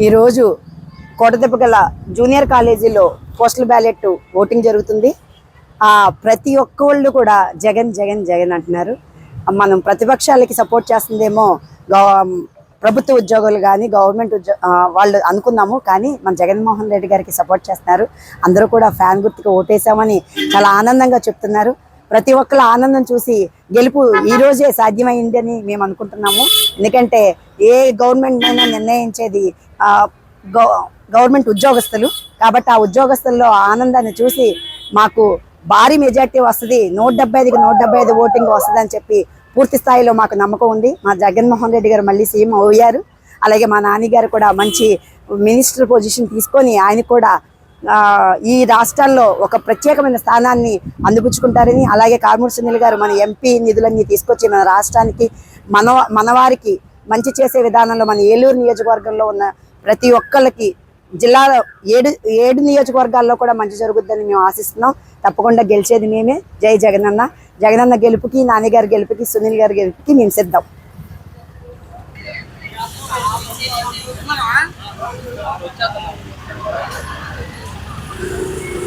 ఈరోజు కోటదెబ్బ గల జూనియర్ కాలేజీలో పోస్టల్ బ్యాలెట్ ఓటింగ్ జరుగుతుంది. ఆ ప్రతి ఒక్కళ్ళు కూడా జగన్ జగన్ జగన్ అంటున్నారు. మనం ప్రతిపక్షాలకి సపోర్ట్ చేస్తుందేమో గవ- ప్రభుత్వ ఉద్యోగులు కానీ గవర్నమెంట్ ఉద్యో వాళ్ళు అనుకున్నాము కానీ మన జగన్మోహన్ రెడ్డి గారికి సపోర్ట్ చేస్తున్నారు. అందరూ కూడా ఫ్యాన్ గుర్తుకు ఓటేసామని చాలా ఆనందంగా చెప్తున్నారు. ప్రతి ఒక్కళ్ళ ఆనందం చూసి గెలుపు ఈ రోజే సాధ్యమైందని మేము అనుకుంటున్నాము. ఎందుకంటే ఏ గవర్నమెంట్ అయినా నిర్ణయించేది గవర్నమెంట్ ఉద్యోగస్తులు. కాబట్టి ఆ ఉద్యోగస్తుల్లో ఆనందాన్ని చూసి మాకు భారీ మెజార్టీ వస్తుంది. నూట డెబ్బై ఐదుకి నూట డెబ్బై ఐదు ఓటింగ్ వస్తుంది అని చెప్పి పూర్తి స్థాయిలో మాకు నమ్మకం ఉంది. మా జగన్మోహన్ రెడ్డి గారు మళ్ళీ సీఎం అయ్యారు. అలాగే మా నాన్నగారు కూడా మంచి మినిస్టర్ పొజిషన్ తీసుకొని ఆయన కూడా ఈ రాష్ట్రాల్లో ఒక ప్రత్యేకమైన స్థానాన్ని అందిపుచ్చుకుంటారని అలాగే కారుమూరి సునీల్ గారు మన ఎంపీ నిధులన్నీ తీసుకొచ్చి మన రాష్ట్రానికి మన మనవారికి మంచి చేసే విధానంలో మన ఏలూరు నియోజకవర్గంలో ఉన్న ప్రతి ఒక్కళ్ళకి జిల్లాలో ఏడు ఏడు నియోజకవర్గాల్లో కూడా మంచి జరుగుద్దని మేము ఆశిస్తున్నాం. తప్పకుండా గెలిచేది మేమే. జై జగనన్న. జగనన్న గెలుపుకి నాన్నగారి గెలుపుకి సునీల్ గారి గెలుపుకి మేము సిద్ధం. Yeah.